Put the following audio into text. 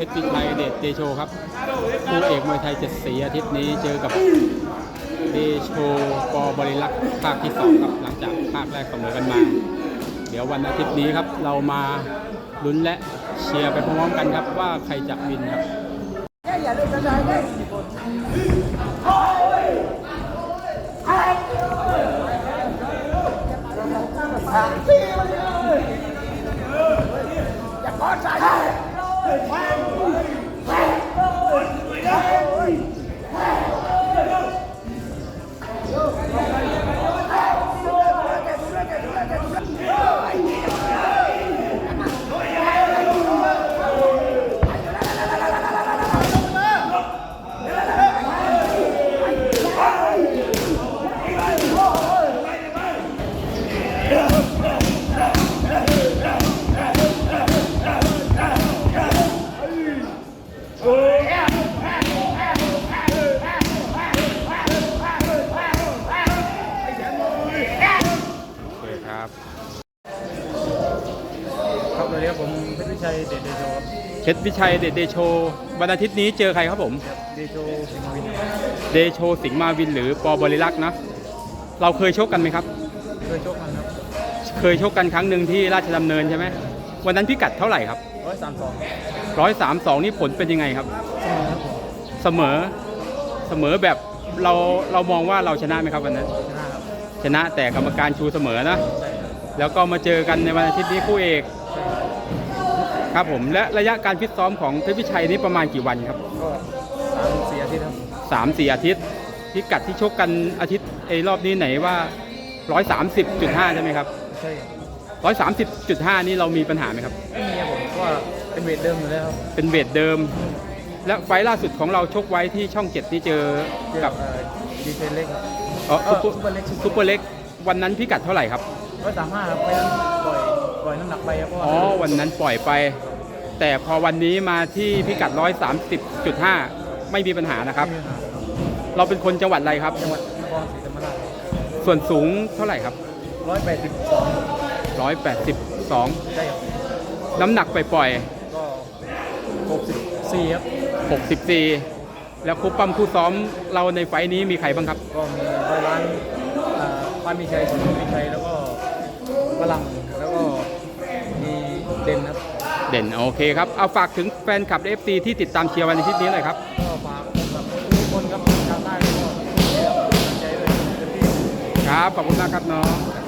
พชรพิชัยเดชเดโชครับคู่เอกมวยไทยเจ็ดสีอาทิตย์นี้เจอกับเดโชปอบริลักษ์ภาคที่สองครับหลังจากภาคแรกเสมอกันมา เดี๋ยววันอาทิตย์นี้ครับเรามาลุ้นและเชียร์ไปพร้อมๆกันครับว่าใครจะวินครับ ดีครับผมเพชรวิชัยเดชเดโชครับเพชรวิชัยเดชเดโชวันอาทิตย์นี้เจอใครครับผม เดโชสิงห์วินครับเดโชสิงห์มาวินหรือปอบริลักษ์นะ เราเคยชกกันไหมครับ เคยชกมันครับเคยชกกันครั้งหนึ่งที่ราชดำเนินใช่ไหมวันนั้นพิกัดเท่าไหร่ครับร้อยสามสองร้อยสามสองนี่ผลเป็นยังไงครับ เสมอครับผมเสมอเสมอแบบเราเรามองว่าเราชนะไหมครับวันนั้น ชนะครับชนะแต่กรรมการชูเสมอนะใช่ครับแล้วก็มาเจอกันในวันอาทิตย์นี้คู่เอกใช่ครับ ครับผมและระยะการฟิตซ้อมของเพชรวิชัยนี้ประมาณกี่วันครับก็สามสี่อาทิตย์ครับสามสี่อาทิตย์พิกัดที่ชกกันอาทิตย์ไอ้รอบนี้ไหนว่า130.5ใช่ไหมครับใช่ครับ130.5นี่เรามีปัญหาไหมครับไม่มีครับผมเพราะว่าเป็นเวทเดิมอยู่แล้วครับเป็นเวทเดิม และไฟล์ล่าสุดของเราชกไว้ที่ช่องเจ็ดที่เจอเกี่ยวกักับบดีเทลเล็กครับ อ๋อเออซุปเปอร์ซุปเปอร์เล็ก ซุปเปอร์เล็กวันนั้นพิกัดเท่าไหร่ครับ ร้อยสามห้าครับไปนั้นปล่อย ปล่อยน้ำหนักไปครับเพราะว่าอ๋อวันนั้นปล่อยไป แต่พอวันนี้มาที่พิกัด 130.5 ไม่มีปัญหานะครับไม่มีปัญหาครับ เราเป็นคนจังหวัดอะไรครับ จังหวัดนครศรีธรรมราชส่วนสูงเท่าไหร่ครับ ร้อยแปดสิบสอง182 ใช่ครับน้ำหนักไปปล่อยก็หกสิบสี่ครับๆ64 แล้วคู่ปั้มคู่ซ้อมเราในไฟล์นี้มีใครบ้างครับ ก็มีร้อยล้านอ่าป้ามีชัยสมมีชัยแล้วก็ฝรั่งแล้วก็มีเด่นครับเด่นโอเคครับเอาฝากถึงแฟนคลับ FC ที่ติดตามเชียร์วันอาทิตย์นี้หน่อยครับก็ฝากกับทุกคนครับชาวใต้ก็ขอให้กำลังใจด้วยเต็มที่ครับขอบคุณมากครับน้องค